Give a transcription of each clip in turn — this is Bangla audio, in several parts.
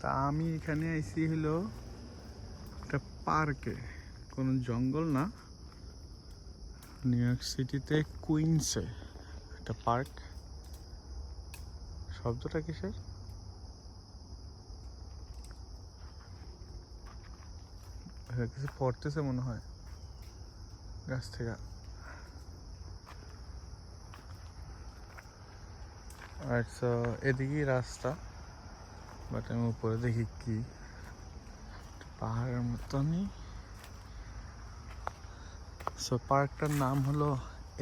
তা আমি এখানে আইসি হলো একটা পার্কে কোনো জঙ্গল না। নিউ ইয়র্ক সিটিতে কুইন্সে একটা পার্ক। শব্দটা কিসের? কিছু পড়তেছে মনে হয়। গাছ থেকে। আচ্ছা এদিকেই রাস্তা। বাট আমি উপরে দেখি কি? পাহাড়ের মতনই। সো পার্কটার নাম হলো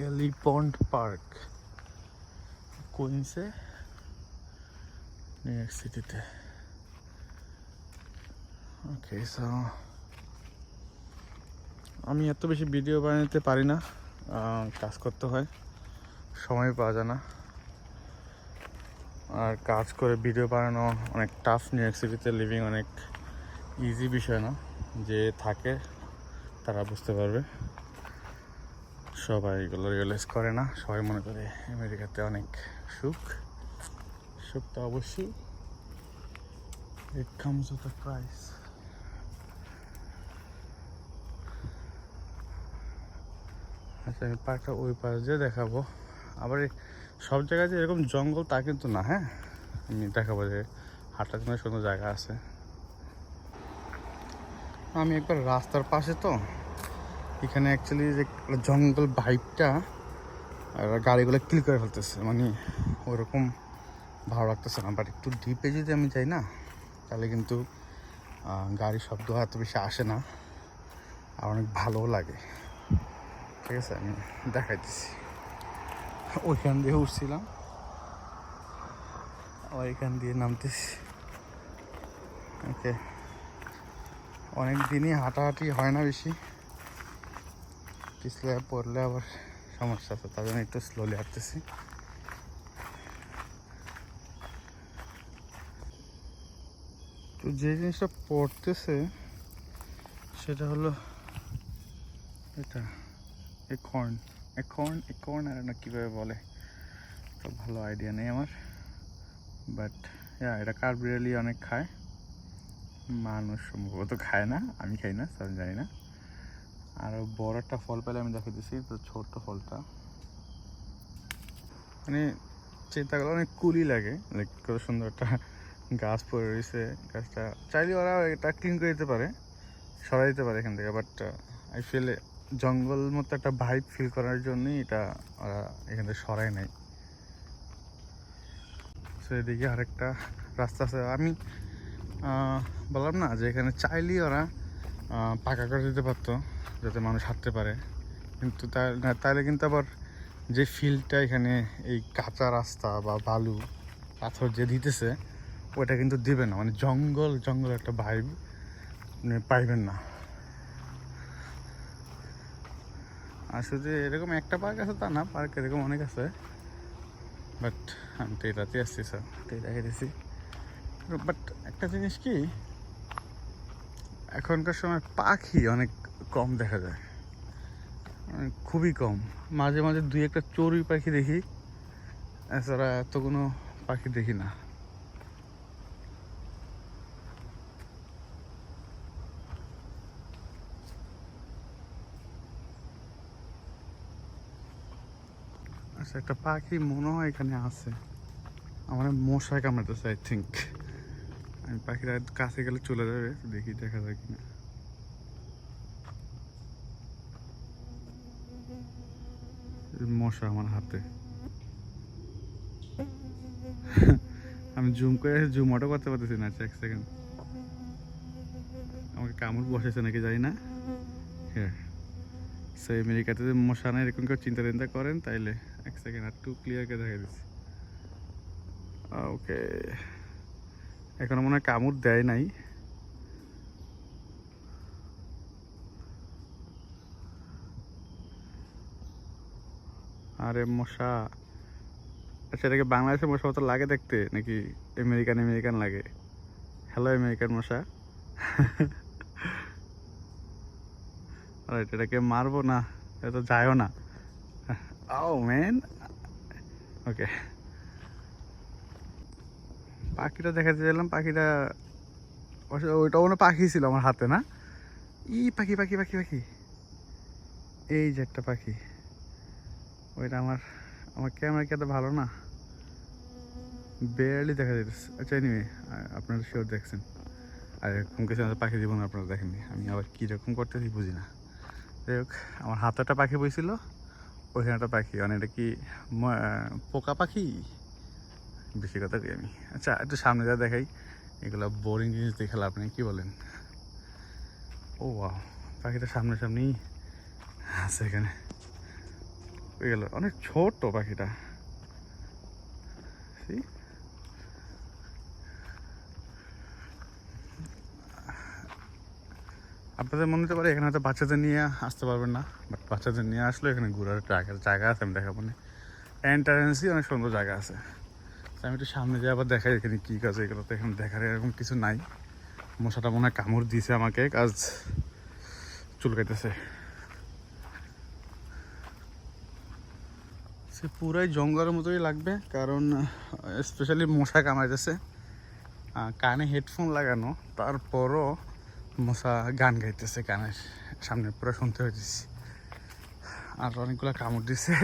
এলিপন্ড পার্ক কুইন্সে নিউ ইয়র্ক সিটিতে ওকে সো আমি এত বেশি ভিডিও বানাতে পারি না। কাজ করতে হয়। সময় পাওয়া যায় না। আর কাজ করে ভিডিও বানানো অনেক টাফ নিউ ইয়র্ক সিটিতে লিভিং অনেক ইজি বিষয় না। যে থাকে, তারা বুঝতে পারবে। সবাই এগুলো রিয়েলাইজ করে না। সবাই মনে করে আমেরিকাতে অনেক সুখ। সুখ তো অবশ্যই। It comes with a price আচ্ছা আমি পার্কটা ওই পাশ দিয়ে দেখাবো। আবার সব জায়গায় যে এরকম জঙ্গল তা কিন্তু না হ্যাঁ? আমি দেখাবো যে হাঁটার জন্য সুন্দর জায়গা আছে। আমি একবার রাস্তার পাশে তো, এখানে অ্যাকচুয়ালি যে জঙ্গল আর গাড়িগুলো ক্লিক করে ফেলতেছে মানে ওরকম ভালো লাগতেছে না। বাট একটু ডিপে যদি আমি যাই না, তাহলে কিন্তু গাড়ির শব্দ এত বেশি আসে না, আর অনেক ভালোও লাগে। ঠিক আছে, আমি দেখাইতেছি। ওইখান দিয়ে উঠছিলাম। আবার এখান দিয়ে নামতেছি। ওকে। অনেক দিনই হাঁটাহাঁটি হয় না বেশি। পিছলে পড়লে আবার সমস্যা আছে, তার জন্য একটু স্লোলি হাঁটতেছি। তো যে জিনিসটা পড়তেছে, সেটা হলো এটা একর্ন একর্ন একর্ন আর না কীভাবে বলে? তো ভালো আইডিয়া নেই আমার। বাট হ্যাঁ এটা কার্বিরালি অনেক খায়। মানুষ সম্ভবত খায় না, আমি খাই না আমি জানি না। আরও বড় একটা ফল পেলে আমি দেখে দিচ্ছি তো ছোট্ট ফলটা। মানে চিন্তা করলে অনেক কুলি লাগে কত সুন্দর একটা গাছ পড়ে রয়েছে, গাছটা। চাইলে ওরা এটা ক্লিন করে দিতে পারে, সরাই দিতে পারে এখান থেকে বাট আই ফিল জঙ্গল মতো একটা ভাইব ফিল করার জন্যই এটা ওরা এখান সরাই নাই। সো এদিকে আরেকটা রাস্তা আছে। আমি বললাম না যে এখানে চাইলেই ওরা পাকা করে দিতে পারতো, যাতে মানুষ হাঁটতে পারে। কিন্তু তাহলে কিন্তু আবার যে ফিল্ডটা এখানে এই কাঁচা রাস্তা বা বালু, পাথর যে দিতেছে, ওটা কিন্তু দিবে না। মানে জঙ্গল জঙ্গল একটা ভাইব পাইবেন না। আর শুধু এরকম একটা পার্ক আছে তা না পার্ক এরকম অনেক আছে। বাট আমি তো এটাতে আসছি স্যার এটাই দেখে দিছি বাট একটা জিনিস কি, এখনকার সময় পাখি অনেক কম দেখা যায়। মানে খুবই কম। মাঝে মাঝে দুই একটা চড়ুই পাখি দেখি। এছাড়া এত কোনো পাখি দেখি না। আচ্ছা একটা পাখি মনে হয় এখানে আছে। আমার মশা কামড়াতেছে আই থিঙ্ক আমি পাখিরা কাছে গেলে চলে যাবে, দেখি দেখা যায় কিনা। মশা আমার হাতে। আমি জুম করে জুম অটো করতে পারতেছি না এক সেকেন্ড আমাকে কামড় বসেছে নাকি জানি না। হ্যাঁ সো আমেরিকাতে মশা না এরকম কেউ চিন্তা চিন্তা করেন, তাইলে এক সেকেন্ড আর টু ক্লিয়ারকে দেখা দিচ্ছি। ওকে এখনও মনে হয় কামড় দেয় নাই। আরে মশা। আচ্ছা এটাকে বাংলাদেশের মশা মতো লাগে দেখতে, নাকি আমেরিকান আমেরিকান লাগে? হ্যালো আমেরিকান মশা। রাইট এটাকে মারবো না, এটা যায়ও না। ও ম্যান ওকে পাখিটা দেখাতে চাইলাম, পাখিটা ওইটা কোনো পাখি ছিল আমার হাতে, না? ই, পাখি পাখি পাখি পাখি। এই যে একটা পাখি। ওইটা আমার আমার ক্যামেরা কি এত ভালো না? বেয়ারলি দেখা যাইতেছে। আচ্ছা এনিওয়ে আপনারা শিওর দেখছেন। আর এরকম কিছু পাখি জীবন আপনারা দেখেননি। আমি আবার কীরকম করতেছি বুঝি না। যাই হোক, আমার হাতে একটা পাখি বইছিল। ওইখানে একটা পাখি মানে এটা কি পোকা পাখি? বেশি কথা কই আমি। আচ্ছা একটু সামনে যা দেখাই। এগুলো বোরিং জিনিস দেখে আপনি নেই, কি বলেন? ও বাহ পাখিটা সামনে সামনেই আছে এখানে। অনেক ছোট পাখিটা। আপনাদের মনে হতে পারে, এখানে হয়তো বাচ্চাদের নিয়ে আসতে পারবেন না বাট বাচ্চাদের নিয়ে আসলে এখানে ঘোরার জায়গা আছে, আমি দেখাবো না। এন্টারেন্সই অনেক সুন্দর জায়গা আছে। আমি একটু সামনে যাই আবার দেখাই এখানে কী কাজ, এগুলো তো এখানে দেখার এরকম কিছু নাই। মশাটা মনে হয় কামড় দিয়েছে আমাকে, কাজ চুলকাইতেছে। সে পুরাই জঙ্গলের মতোই লাগবে, কারণ স্পেশালি মশা কামাইতেছে কানে হেডফোন লাগানো, তারপরও মশা গান গাইতেছে কানের সামনে পুরো শুনতে হইতেছি। আর অনেকগুলো কামড় দিছে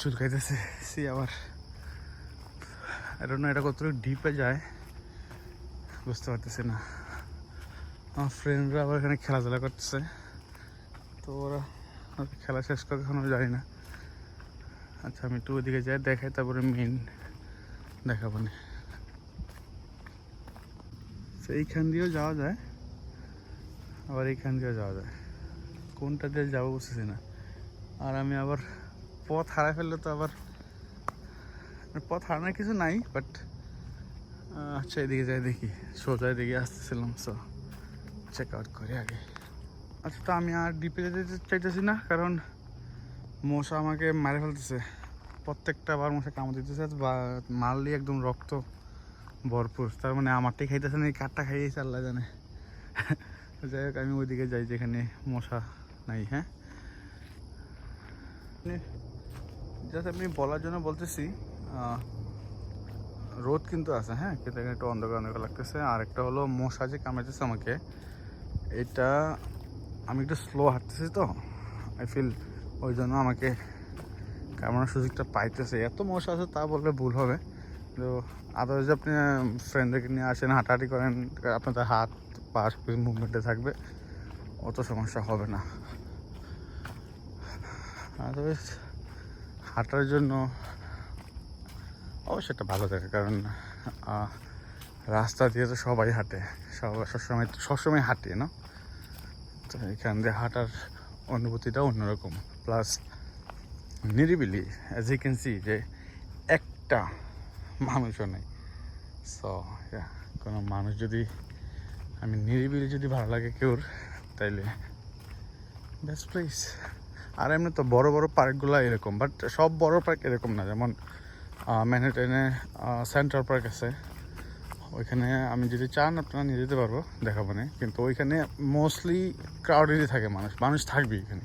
চুলকাইতেছে সি আবার। এটা এটা কতটুকু ডিপে যায়, বুঝতে পারতেছি না। আমার ফ্রেন্ডরা আবার এখানে খেলাধুলা করতেছে, তো ওরা খেলা শেষ করে এখনও জানি না। আচ্ছা আমি একটু ওদিকে যাই, দেখাই, তারপরে মেন দেখাবো না। এইখান দিয়েও যাওয়া যায়। আবার এইখান দিয়েও যাওয়া যায়। কোনটা দিয়ে যাব বুঝতেছি না। আর আমি আবার পথ হারাই ফেললে তো আবার পথ হারানোর কিছু নাই বাট আচ্ছা এদিকে যাই দেখি। সোজা এদিকে আসতেছিলাম সো চেক আউট করি আগে। আচ্ছা তো আমি আর ডিপে যেতে চাইতেছি না, কারণ মশা আমাকে মারে ফেলতেছে। প্রত্যেকটা বার মশা কামড় দিতেছে, বা মারলি একদম রক্ত ভরপুর। তার মানে আমারটাই খাইতেছে না, এই কাঠটা খাইয়েছে, আল্লাহ জানে। যাই হোক, আমি ওইদিকে যাই যেখানে মশা নাই হ্যাঁ? জাস্ট আমি বলার জন্য বলতেছি রোদ কিন্তু আছে হ্যাঁ? কিন্তু এখানে একটু অন্ধকার অন্ধকার লাগতেছে। আর একটা হলো মশা যে কামড়াইতেছে আমাকে, এটা আমি একটু স্লো হাঁটতেছি তো। আই ফিল ওই জন্য আমাকে কামড়ানোর সুযোগটা পাইতেছে। এত মশা আছে, তা বললে ভুল হবে। তো আদার্স আপনি ফ্রেন্ডদেরকে নিয়ে আসেন, হাঁটাহাঁটি করেন, আপনাদের হাত পা মুভমেন্টে থাকবে, অত সমস্যা হবে না। আদারওয়াইজ হাঁটার জন্য অবশ্যই একটা ভালো থাকে, কারণ রাস্তা দিয়ে তো সবাই হাঁটে সবাই সবসময় সবসময় হাঁটে, না? তো এখান দিয়ে হাঁটার অনুভূতিটা অন্যরকম। প্লাস নিরিবিলি অ্যাজ ইউ ক্যান সি যে একটা মানুষও নেই। সো কোনো মানুষ যদি আমি নিরিবিলি যদি ভালো লাগে কেউর, তাইলে বেস্ট প্লেস আর এমনি তো বড় বড় পার্কগুলো এরকম বাট সব বড় পার্ক এরকম না, যেমন ম্যানহাটনে সেন্ট্রাল পার্ক আছে। ওইখানে আমি যদি চান আপনারা নিয়ে যেতে পারব দেখাবো না, কিন্তু ওইখানে মোস্টলি ক্রাউডেডই থাকে মানুষ মানুষ থাকবে এখানে।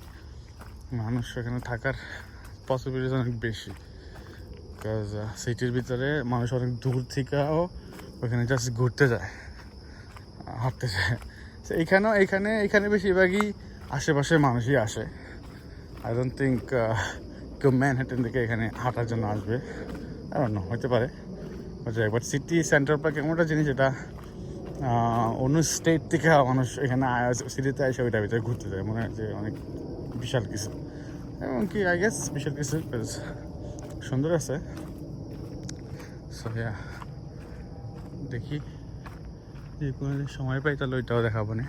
মানুষ এখানে থাকার পসিবিলিটি অনেক বেশি সিটির ভিতরে মানুষ অনেক দূর থেকেও ওইখানে জাস্ট ঘুরতে যায়। হাঁটতে যায় এইখানেও এখানে এখানে বেশিরভাগই আশেপাশের মানুষই আসে। আই ডোন্ট থিঙ্ক কেউ ম্যানহাটন থেকে এখানে হাঁটার জন্য আসবে। না হতে পারে। যাই বাট সিটি সেন্টার পার্ক এমন একটা জিনিস এটা অন্য স্টেট থেকে মানুষ এখানে সিটিতে এসে ওইটার ভিতরে ঘুরতে যায়। মনে হয় যে অনেক বিশাল কিছু। এমনকি আই গেস বিশাল কিছু সুন্দর আছে। সো দেখি। যে কোনো সময় পাই তাহলে ওইটাও দেখাবো না।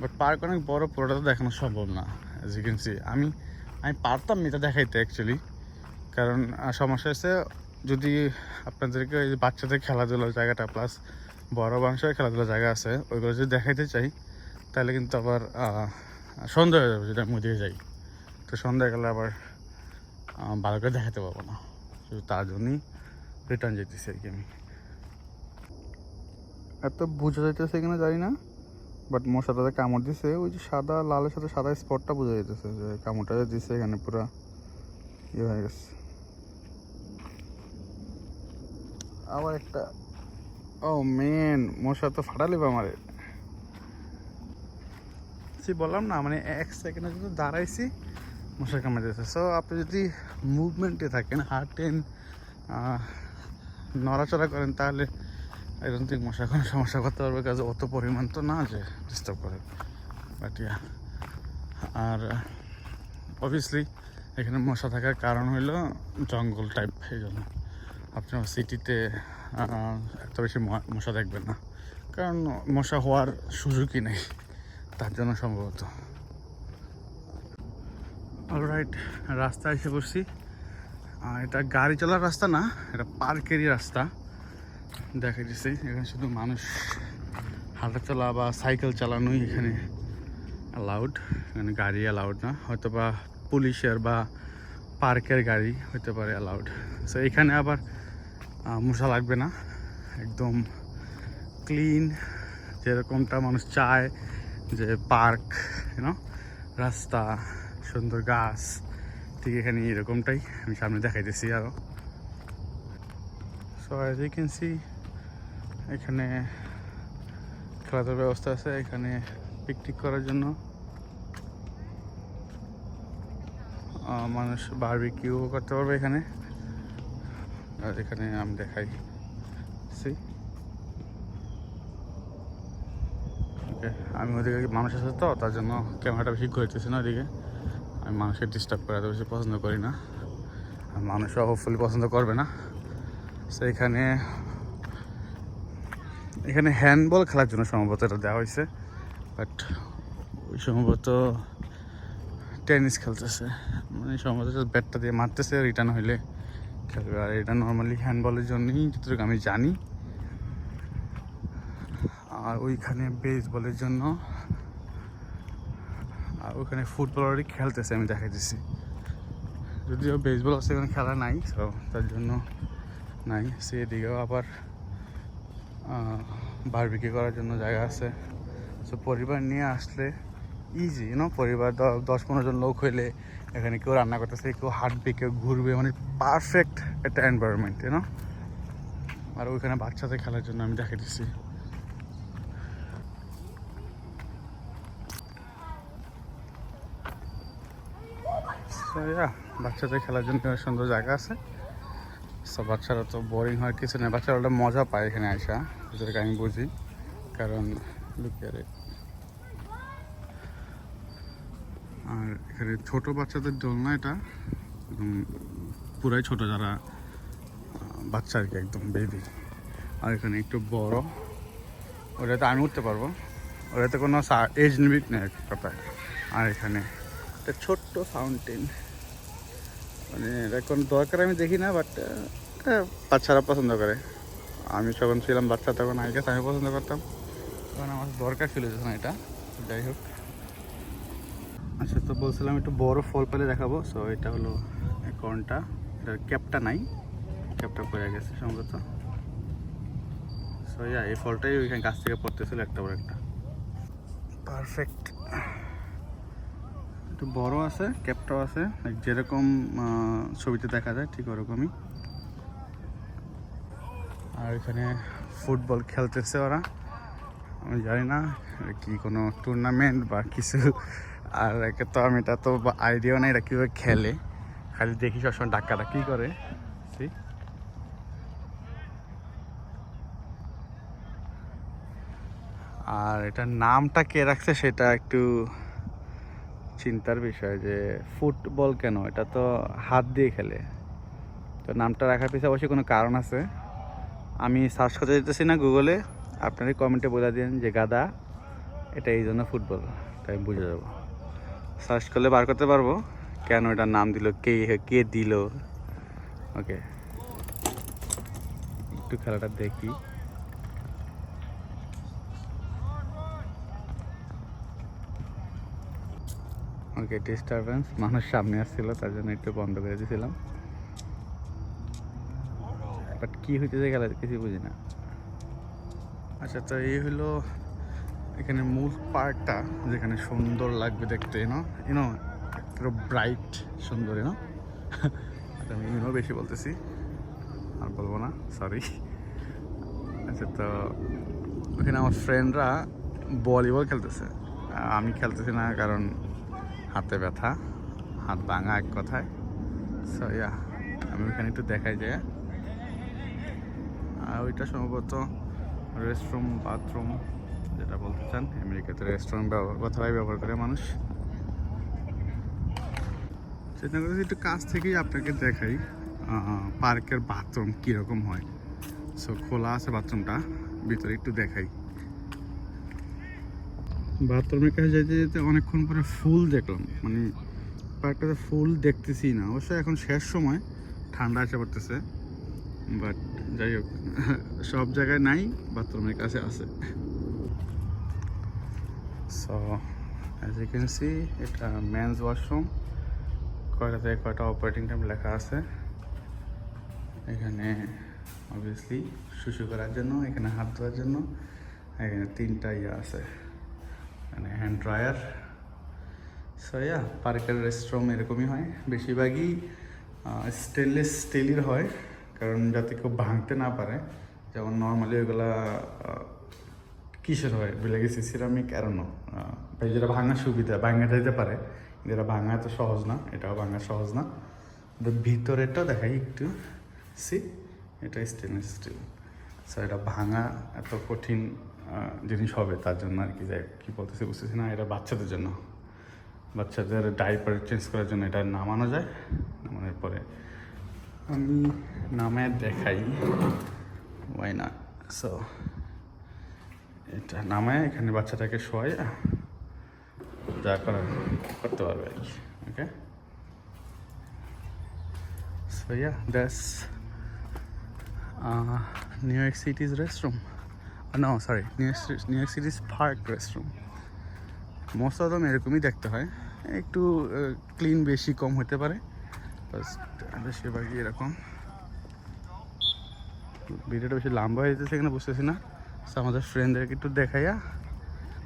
বাট পার্ক অনেক বড়, পুরোটা তো দেখানো সম্ভব না অ্যাজ ইউ ক্যান সি আমি আমি পারতাম এটা দেখাইতে অ্যাকচুয়ালি কারণ সমস্যা হচ্ছে, যদি আপনাদেরকে ওই বাচ্চাদের খেলাধুলার জায়গাটা প্লাস বড় মানুষের খেলাধুলার জায়গা আছে, ওইগুলো যদি দেখাইতে চাই, তাহলে কিন্তু আবার সন্ধ্যা হয়ে যাবে যদি আমি ওইদিকে যাই। তো সন্ধ্যা গেলে আবার ভালো করে দেখাতে পারব না। শুধু তার জন্যই রিটার্ন যেতেছি আর কি আমি। এত বোঝা যাইতেছে কিনা জানি না বাট মশাটাতে কামড় দিছে ওই যে সাদা লালের সাথে সাদা স্পটটা বোঝা যাইতেছে যে কামড়টা দিছে এখানে পুরো ইয়ে হয়ে গেছে। আবার একটা ও মেন মশা তো ফাটালি বা আমারে সে বললাম না মানে এক সেকেন্ডের জন্য দাঁড়াইছি মশা কামড়ে দিয়েছে সো আপনি যদি মুভমেন্টে থাকেন আহ, নড়াচড়া করেন তাহলে এরকম থেকে মশা কোনো সমস্যা করতে পারবে কাজে অত পরিমাণ তো না যে ডিস্টার্ব করে। বাট ইয়া আর অবভিয়াসলি এখানে মশা থাকার কারণ হইল জঙ্গল টাইপ এই জন্য। আপনার সিটিতে এত বেশি মশা দেখবেন না। কারণ মশা হওয়ার সুযোগই নেই, তার জন্য সম্ভবত। অলরাইট রাস্তায় এসে বসছি। এটা গাড়ি চলার রাস্তা না, এটা পার্কেরই রাস্তা। দেখা দিচ্ছি এখানে শুধু মানুষ হাঁটা চলা বা সাইকেল চালানোই এখানে অ্যালাউড এখানে গাড়ি অ্যালাউড না হয়তো বা পুলিশের বা পার্কের গাড়ি হতে পারে অ্যালাউড সো এখানে আবার মশা লাগবে না, একদম ক্লিন যেরকমটা মানুষ চায় যে পার্ক ইউনো রাস্তা, সুন্দর গাছ, ঠিক এখানে এরকমটাই আমি সামনে দেখাইতেছি আরও so as you can see এখানে খেলাধুলার ব্যবস্থা আছে, এখানে পিকনিক করার জন্য। মানুষ বারবিকিউ করতে পারবে এখানে। আর এখানে আমি দেখাই। সি আমি ওদিকে মানুষ আছে তো, তার জন্য ক্যামেরাটা বেশি ঘুরতেছি না ওদিকে। আমি মানুষকে ডিস্টার্ব করে বেশি পছন্দ করি না। আর মানুষও হোপফুলি পছন্দ করবে না। এখানে এখানে হ্যান্ডবল খেলার জন্য সম্ভবত এটা দেওয়া হয়েছে বাট ওই সম্ভবত টেনিস খেলতেছে। মানে সম্ভবত ব্যাটটা দিয়ে মারতেছে রিটার্ন হইলে খেলবে। আর এটা নর্মালি হ্যান্ডবলের জন্যই, যতটুকু আমি জানি। আর ওইখানে বেসবলের জন্য, আর ওখানে ফুটবলারই খেলতেছে, আমি দেখা দিচ্ছি যদিও বেসবল আছে এখানে খেলা নাই তার জন্য নাই সেদিকেও আবার বারবিকি করার জন্য জায়গা আছে। সো পরিবার নিয়ে আসলে ইজি ইউনো পরিবার দশ পনেরো জন লোক হইলে এখানে কেউ রান্না করতেছে কেউ হাঁটবে কেউ ঘুরবে মানে পারফেক্ট একটা এনভায়রনমেন্ট ইউনো আর ওইখানে বাচ্চাদের খেলার জন্য আমি দেখে So, বাচ্চাদের খেলার জন্য সুন্দর জায়গা আছে। সব বাচ্চারা তো বোরিং হয় কিছু নেই। বাচ্চারা ওটা মজা পায় এখানে আসা যেটাকে আমি বুঝি। কারণ আর এখানে ছোট বাচ্চাদের দোলনা এটা। একদম পুরাই ছোট যারা বাচ্চা আর কি, একদম বেবি আর এখানে একটু বড়। ওটাতে আমি উঠতে পারব। ওটাতে কোনো এজ লিমিট নেই কথায়। আর এখানে একটা ছোট্ট ফাউন্টেন মানে এটা কোনো দরকার আমি দেখি না বাট বাচ্চারা পছন্দ করে। আমি যখন ছিলাম বাচ্চা তখন আগে আমি পছন্দ করতাম। তখন আমার দরকার ছিল যখন এটা যাই হোক। আচ্ছা তো বলছিলাম একটু বড় ফল পেলে দেখাবো। সো এটা হলো কর্নটা এটার ক্যাপটা নাই। ক্যাপটা পড়ে গেছে সম্ভবত। সো ইয়া এই ফলটাই ওইখানে গাছ থেকে পড়তেছিল একটা বড় একটা। পারফেক্ট একটু বড় আছে, ক্যাপটাও আছে। যেরকম ছবিতে দেখা যায়, ঠিক ওরকমই। আর এখানে ফুটবল খেলতেছে ওরা। আমি জানি না কি কোনো টুর্নামেন্ট বা কিছু। আর একে তো আমি, এটা তো আইডিয়াও নাই এটা কীভাবে খেলে। খালি দেখি সবসময় ডাক্কাটা কী করে, See? আর এটার নামটা কে রাখছে সেটা একটু চিন্তার বিষয় যে ফুটবল কেন? এটা তো হাত দিয়ে খেলে। তো নামটা রাখার পিছনে অবশ্যই কোনো কারণ আছে। আমি সার্চ করতে যেতেছি না গুগলে আপনারই কমেন্টে বলে দিন যে, গাদা, এটা এই জন্য ফুটবল তাই বুঝে যাব। সার্চ করলে বার করতে পারব। কেন এটার নাম দিল? কে কে দিল? ওকে একটু খেলাটা দেখি। ওকে ডিস্টারবেন্স মানুষ সামনে আসছিল, তার জন্য একটু বন্ধ করে দিয়েছিলাম। বাট কি হইতেছে গেলে কিছু বুঝি না। আচ্ছা তো এই হলো এখানে মূল পার্কটা যেখানে সুন্দর লাগবে দেখতে ইনো ইনো পুরো ব্রাইট সুন্দর ইনো আমি ইনো বেশি বলতেছি। আর বলব না সরি আচ্ছা তো ওখানে আমার ফ্রেন্ডরা ভলিবল খেলতেছে। আমি খেলতেছি না, কারণ হাতে ব্যথা, হাত ভাঙা এক কথায়। সো ইয়া আমি ওখানে একটু দেখাই যে, আর ওইটা সম্ভবত রেস্টরুম বাথরুম যেটা বলতে চান, আমেরিকাতে রেস্টুরেন্ট ব্যবহার কথাটাই ব্যবহার করে মানুষ। চেষ্টা করেছি একটু কাছ থেকেই আপনাকে দেখাই পার্কের বাথরুম কীরকম হয়। সো খোলা আছে বাথরুমটা ভিতরে একটু দেখাই। বাথরুমের কাছে যেতে যেতে অনেকক্ষণ পরে ফুল দেখলাম। মানে পার্কটাতে ফুল দেখতেছি না। অবশ্য এখন শেষ সময়, ঠান্ডা এসে পড়তেছে বাট যাই হোক, সব জায়গায় নাই, বাথরুমের কাছে আছে। So as you can see এটা মেন্স ওয়াশরুম কয়টা থেকে কয়টা অপারেটিং টাইম লেখা আছে। এখানে অবভিয়াসলি শুশু করার জন্য, এখানে হাত ধোয়ার জন্য, এখানে তিনটা ইয়ে আছে। মানে হ্যান্ড ড্রায়ার সো ইয়া পার্কের রেস্টরুম এরকমই হয়। বেশিরভাগই স্টেনলেস স্টিলের হয়, কারণ যাতে কেউ ভাঙতে না পারে। যেমন নর্মালি ওইগুলা কিসের হয়? বলে গেছি সিরামিক এরনো যেটা ভাঙার সুবিধা, ভাঙা যেতে পারে। যেটা ভাঙা এত সহজ না, এটাও ভাঙা সহজ না। ভিতরেরটাও দেখাই একটু। সি এটা স্টেনলেস স্টিল সো এটা ভাঙা এত কঠিন জিনিস হবে, তার জন্য আর কি যাই কী বলতেছে, বুঝতেছি না, এটা বাচ্চাদের জন্য। বাচ্চাদের ডাইপার চেঞ্জ করার জন্য এটা নামানো যায়। নামানোর পরে আমি নামায় দেখাই। ওয়াই না সো এটা নামায় এখানে বাচ্চাটাকে শোয়াই যা করার করতে পারবে আর কি okay so yeah that's New York city's restroom no sorry New New York park restroom most of এরকমই দেখতে হয়। একটু ক্লিন বেশি কম হতে পারে। First, বেশিরভাগই এরকম। ভিডিওটা বেশি লম্বা হয়ে যেতেছে এখানে বুঝতেছি না। আমাদের ফ্রেন্ডদেরকে একটু দেখাইয়া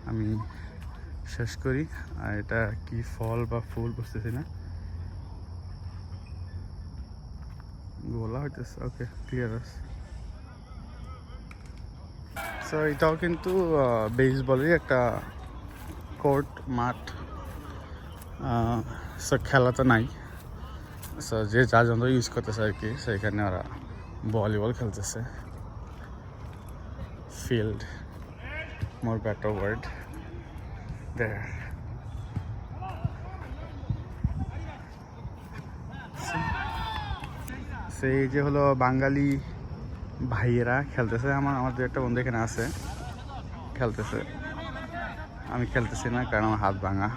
আমি শেষ করি। আর এটা কি ফল বা ফুল বুঝতেছি না। গোলা হইতেছে। ওকে ক্লিয়ার আছে। সো এটাও কিন্তু বেসবলেরই একটা কোর্ট মাঠ। সো খেলা তো নাই। সো যে যার যন্ত্র ইউজ করতেছে আর কি সেখানে ওরা ভলিবল খেলতেছে। ফিল্ড মোর বেটার ওয়ার্ড সেই যে হলো বাঙালি ভাইয়েরা খেলতেছে, আমার আমার দু একটা বন্ধু এখানে আছে, খেলতেছে। আমি খেলতেছি না, কারণ আমার হাত ভাঙা।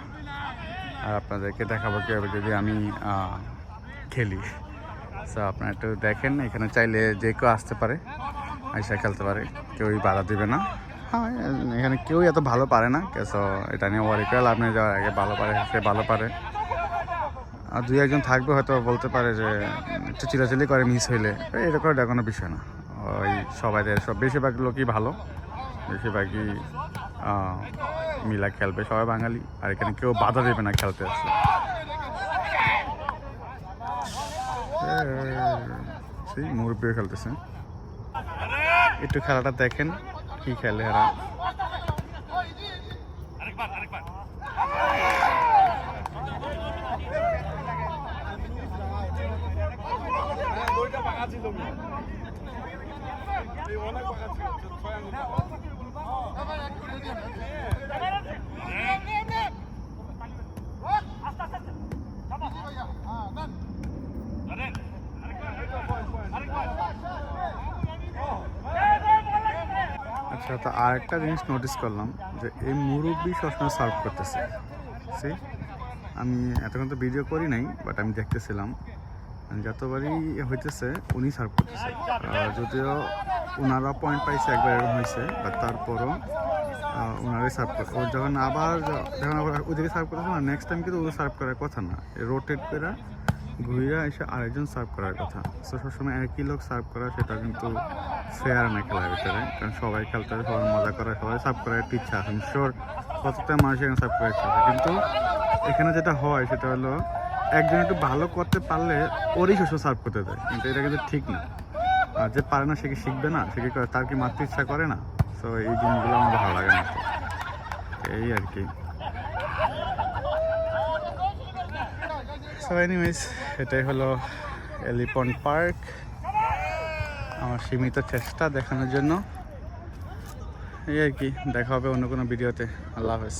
আর আপনাদেরকে দেখাবো কীভাবে যদি আমি খেলি। সো আপনারা একটু দেখেন, এখানে চাইলে যে কেউ আসতে পারে, আইসা খেলতে পারে। কেউই বাধা দিবে না। হ্যাঁ এখানে কেউই এত ভালো পারে না। সো এটা নিয়ে ওয়ারি করে লাভ নিয়ে যাওয়ার আগে ভালো পারে, সে ভালো পারে। আর দুই একজন থাকবে, হয়তো বলতে পারে যে, একটু চিলাচিলি করে মিস হইলে। এরকম এটা কোনো বিষয় না। ওই সবাইদের সব, বেশিরভাগ লোকই ভালো, বেশিরভাগই মিলা খেলবে, সবাই বাঙালি, আর এখানে কেউ বাধা দেবে না খেলতে আসলে। সেই মুরব্বীও খেলতেছে। একটু খেলাটা দেখেন, কি খেলে এরা। আচ্ছা তো আরেকটা জিনিস নোটিস করলাম যে এই মুরব্বি সবসময় সার্ভ করতেছে। সে আমি এতক্ষণ তো ভিডিও করি নাই বাট আমি দেখতেছিলাম। যতবারই হইতেছে, উনি সার্ভ করতেছে। যদিও ওনারা পয়েন্ট পাইছে একবার এরকম হয়েছে বাট তারপরও ওনারাই সার্ভ করছে ও যখন আবার যখন আবার ওদিকে সার্ভ করতেছে না নেক্সট টাইম কিন্তু ও সার্ভ করার কথা না। রোটেট করে ঘুরে এসে আরেকজন সার্ভ করার কথা। সো সবসময় একই লোক সার্ভ করা, সেটা কিন্তু ফেয়ার না খেলার ভিতরে। কারণ সবাই খেলতে হবে সবাই মজা করে, সবাই সার্ভ করার একটা ইচ্ছা আছে। শিওর প্রত্যেকটা মানুষ এখানে সার্ভ করার ইচ্ছা কিন্তু এখানে যেটা হয়, সেটা হলো একজন একটু ভালো করতে পারলে ওরই শেষ সার্ভ করতে দেয়। কিন্তু এটা কিন্তু ঠিক না। আর যে পারে না, সে কি শিখবে না? সে কি করে? তার কি মারতে ইচ্ছা করে না? সো এই জিনিসগুলো আমার ভালো লাগে না। এই আর কি। সো এনিওয়েজ এটাই হলো এলিপন পার্ক আমার সীমিত চেষ্টা দেখানোর জন্য। এই আর কি, দেখা হবে অন্য কোনো ভিডিওতে। আল্লাহ হাফেজ।